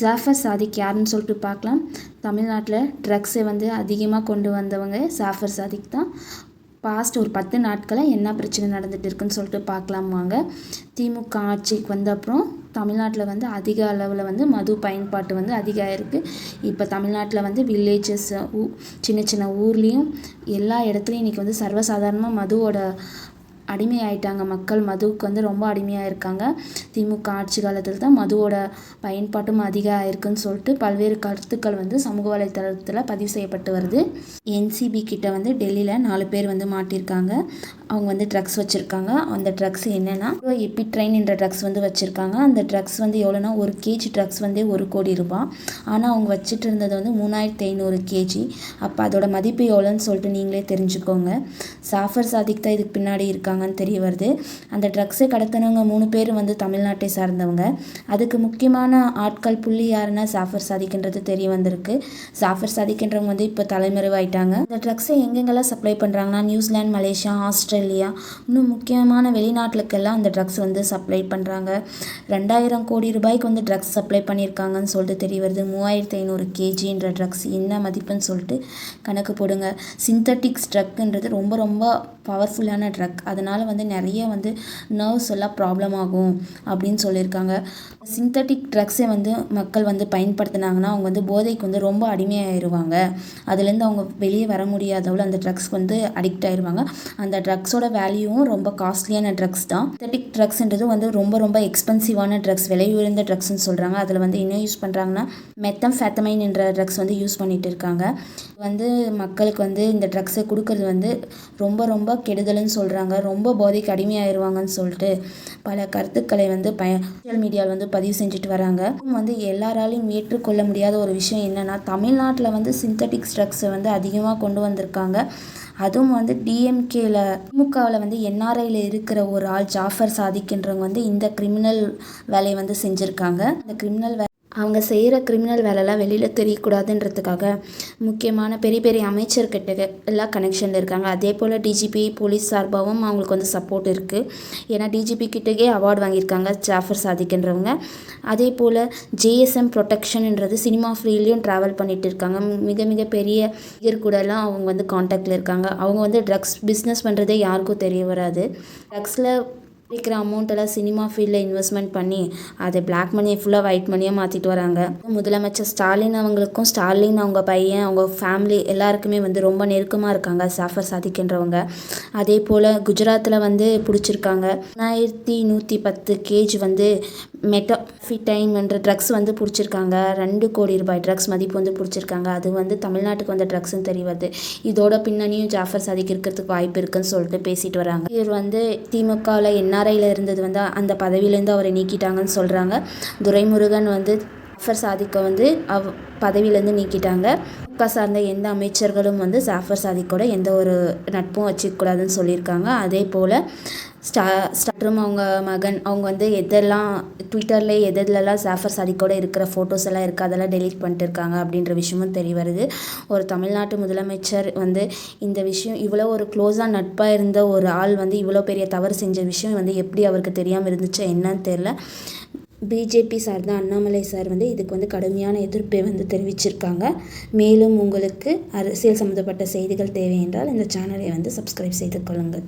ஜாஃபர் சாதிக் யாருன்னு சொல்லிட்டு பார்க்கலாம். தமிழ்நாட்டில் ட்ரக்ஸை வந்து அதிகமாக கொண்டு வந்தவங்க ஜாஃபர் சாதிக் தான். பாஸ்ட் ஒரு பத்து நாட்களாக என்ன பிரச்சனை நடந்துட்டு இருக்குன்னு சொல்லிட்டு பார்க்கலாம் வாங்க. திமுக ஆட்சிக்கு வந்த அப்புறம் தமிழ்நாட்டில் வந்து அதிக அளவில் வந்து மது பயன்பாட்டு வந்து அதிகம் இருக்குது இப்போ தமிழ்நாட்டில் வந்து வில்லேஜஸ் ஊ சின்ன சின்ன ஊர்லேயும் எல்லா இடத்துலையும் இன்றைக்கி வந்து சர்வசாதாரணமாக மதுவோட அடிமையாயிட்டாங்க. மக்கள் மதுவுக்கு வந்து ரொம்ப அடிமையாக இருக்காங்க திமுக ஆட்சி காலத்தில் தான் மதுவோட பயன்பாட்டும் அதிகம் ஆயிருக்குன்னு சொல்லிட்டு பல்வேறு கருத்துக்கள் வந்து சமூக வலைத்தளத்தில் பதிவு செய்யப்பட்டு வருது. என்சிபி கிட்ட வந்து டெல்லியில் நாலு பேர் வந்து மாட்டியிருக்காங்க. அவங்க வந்து ட்ரக்ஸ் வச்சுருக்காங்க. அந்த ட்ரக்ஸ் என்னென்னா எபிட்ரைன் என்ற ட்ரக்ஸ் வந்து வச்சுருக்காங்க. அந்த ட்ரக்ஸ் வந்து எவ்வளோனா ஒரு கேஜி ட்ரக்ஸ் வந்து ஒரு கோடி ரூபாய். ஆனால் அவங்க வச்சுட்டு இருந்தது வந்து மூணாயிரத்தி ஐநூறு கேஜி அப்போ அதோட மதிப்பு எவ்வளோன்னு சொல்லிட்டு நீங்களே தெரிஞ்சுக்கோங்க. சாஃபர் சாதிக் தான் இதுக்கு பின்னாடி இருக்காங்கன்னு தெரிய வருது. அந்த ட்ரக்ஸை கடத்தினவங்க மூணு பேர் வந்து தமிழ்நாட்டை சார்ந்தவங்க. அதுக்கு முக்கியமான ஆட்கள் புள்ளி யாருன்னா சாஃபர் சாதிக்கின்றது தெரிய வந்திருக்கு. சாஃபர் சாதிக்கின்றவங்க வந்து இப்போ தலைமறைவாயிட்டாங்க. இந்த ட்ரக்ஸை எங்கெங்கெல்லாம் சப்ளை பண்ணுறாங்கன்னா நியூசிலாந்து மலேசியா ஆஸ்திரேலியா இல்லையா? இன்னும் முக்கியமான வெளிநாட்டுக்கெல்லாம் அந்த ட்ரக்ஸ் வந்து சப்ளை பண்ணுறாங்க ரெண்டாயிரம் கோடி ரூபாய்க்கு வந்து ட்ரக்ஸ் சப்ளை பண்ணியிருக்காங்கன்னு சொல்லிட்டு தெரிய வருது. மூவாயிரத்தி ஐநூறு கேஜின்ற ட்ரக்ஸ் என்ன மதிப்புன்னு சொல்லிட்டு கணக்கு போடுங்க. சிந்தட்டிக்ஸ் ட்ரக்குன்றது ரொம்ப ரொம்ப பவர்ஃபுல்லான ட்ரக் அதனால் வந்து நிறைய வந்து நர்வ்ஸ் எல்லாம் ப்ராப்ளம் ஆகும் அப்படின்னு சொல்லியிருக்காங்க. சிந்தட்டிக் ட்ரக்ஸை வந்து மக்கள் வந்து பயன்படுத்தினாங்கன்னா அவங்க வந்து போதைக்கு வந்து ரொம்ப அடிமையாயிருவாங்க. அதுலேருந்து அவங்க வெளியே வர முடியாதவளோ அந்த ட்ரக்ஸ்க்கு வந்து அடிக்ட் ஆயிடுவாங்க அந்த ட்ரக்ஸோட வேல்யூவும் ரொம்ப காஸ்ட்லியான ட்ரக்ஸ் தான். தெட்டிக் ட்ரக்ஸ்ன்றது வந்து ரொம்ப ரொம்ப எக்ஸ்பென்சிவான ட்ரக்ஸ் விலை உயர்ந்த ட்ரக்ஸ்னு சொல்கிறாங்க அதில் வந்து என்ன யூஸ் பண்ணுறாங்கன்னா மெத்தம் ஃபேத்தமைன் என்ற ட்ரக்ஸ் வந்து யூஸ் பண்ணிட்டு இருக்காங்க. வந்து மக்களுக்கு வந்து இந்த ட்ரக்ஸை கொடுக்கறது வந்து ரொம்ப ரொம்ப கெடுதல்னு சொல்கிறாங்க ரொம்ப போதைக்கு அடிமையாயிருவாங்கன்னு சொல்லிட்டு பல கருத்துக்களை வந்து பய சோஷியல் மீடியாவில் வந்து பதிவு செஞ்சுட்டு வராங்க. வந்து எல்லாராலையும் ஏற்றுக்கொள்ள முடியாத ஒரு விஷயம் என்னென்னா தமிழ்நாட்டில் வந்து சிந்தட்டிக் ட்ரக்ஸை வந்து அதிகமாக கொண்டு வந்திருக்காங்க. அதுவும் வந்து டிஎம்கேல திமுகவில் வந்து என்ஆர்ஐயில் இருக்கிற ஒரு ஆள் ஜாஃபர் சாதிக்கின்றவங்க வந்து இந்த கிரிமினல் வேலையை வந்து செஞ்சுருக்காங்க. இந்த கிரிமினல் வே அவங்க செய்கிற கிரிமினல் வேலைலாம் வெளியில் தெரியக்கூடாதுன்றதுக்காக முக்கியமான பெரிய பெரிய அமைச்சர்கிட்ட எல்லாம் கனெக்ஷனில் இருக்காங்க. அதே போல் டிஜிபி போலீஸ் சார்பாகவும் அவங்களுக்கு வந்து சப்போர்ட் இருக்குது ஏன்னா டிஜிபி கிட்டக்கே அவார்டு வாங்கியிருக்காங்க ஜாஃபர் சாதிக்கின்றவங்க அதே போல் ஜேஎஸ்எம் ப்ரொடெக்ஷன்ன்றது சினிமா ஃபீல்ட்லேயும் ட்ராவல் பண்ணிகிட்டு இருக்காங்க. மிக மிக பெரிய இயர் கூடலாம் அவங்க வந்து காண்டாக்டில் இருக்காங்க. அவங்க வந்து ட்ரக்ஸ் பிஸ்னஸ் பண்ணுறதே யாருக்கும் தெரிய வராது. ட்ரக்ஸில் இருக்கிற அமௌண்ட்டெல்லாம் சினிமா ஃபீல்டில் இன்வெஸ்ட்மெண்ட் பண்ணி அதை பிளாக் மணியை ஃபுல்லாக ஒயிட் மணியாக மாற்றிட்டு வராங்க. முதலமைச்சர் ஸ்டாலின் அவங்களுக்கும் ஸ்டாலின் அவங்க பையன் அவங்க ஃபேமிலி எல்லாருக்குமே வந்து ரொம்ப நெருக்கமாக இருக்காங்க சாஃபர் சாதிக்கின்றவங்க. அதே போல் குஜராத்தில் வந்து பிடிச்சிருக்காங்க. ரெண்டாயிரத்தி நூற்றி பத்து கேஜ் வந்து மெட்டாஃபிடைம் என்ற ட்ரக்ஸ் வந்து பிடிச்சிருக்காங்க. ரெண்டு கோடி ரூபாய் ட்ரக்ஸ் மதிப்பு வந்து பிடிச்சிருக்காங்க. அது வந்து தமிழ்நாட்டுக்கு வந்த ட்ரக்ஸ்னு தெரிய வருது இதோட பின்னணியும் ஜாஃபர் சாதிக் இருக்கிறதுக்கு வாய்ப்பு இருக்குன்னு சொல்லிட்டு பேசிட்டு வராங்க. இவர் வந்து திமுகவில் என்ஆர்ஐயில் இருந்தது வந்து அந்த பதவியிலேருந்து அவரை நீக்கிட்டாங்கன்னு சொல்கிறாங்க துரைமுருகன் வந்து ஜாஃபர் சாதிக்கை வந்து அவ் பதவியிலேருந்து நீக்கிட்டாங்க. க சார்ந்த எந்த அமைச்சர்களும் வந்து ஜாஃபர் சாதிக்கோட எந்த ஒரு நட்பும் வச்சுக்கூடாதுன்னு சொல்லியிருக்காங்க. அதே போல் ஸ்டா ஸ்டாரும் அவங்க மகன் அவங்க வந்து எதெல்லாம் ட்விட்டரில் எதெல்லாம் ஜாஃபர் சாதிக்கோட இருக்கிற ஃபோட்டோஸ் எல்லாம் இருக்குது அதெல்லாம் டெலீட் பண்ணிட்டு இருக்காங்க அப்படின்ற விஷயமும் தெரிய வருது. ஒரு தமிழ்நாட்டு முதலமைச்சர் வந்து இந்த விஷயம் இவ்வளோ ஒரு க்ளோஸாக நட்பாக இருந்த ஒரு ஆள் வந்து இவ்வளோ பெரிய தவறு செஞ்ச விஷயம் வந்து எப்படி அவருக்கு தெரியாமல் இருந்துச்சு என்னன்னு தெரில பிஜேபி சார்ந்த அண்ணாமலை சார் வந்து இதுக்கு வந்து கடுமையான எதிர்ப்பை வந்து தெரிவிச்சிருக்காங்க. மேலும் உங்களுக்கு அரசியல் சம்மந்தப்பட்ட செய்திகள் தேவை என்றால் இந்த சேனலை வந்து சப்ஸ்கிரைப் செய்து கொள்ளுங்கள்.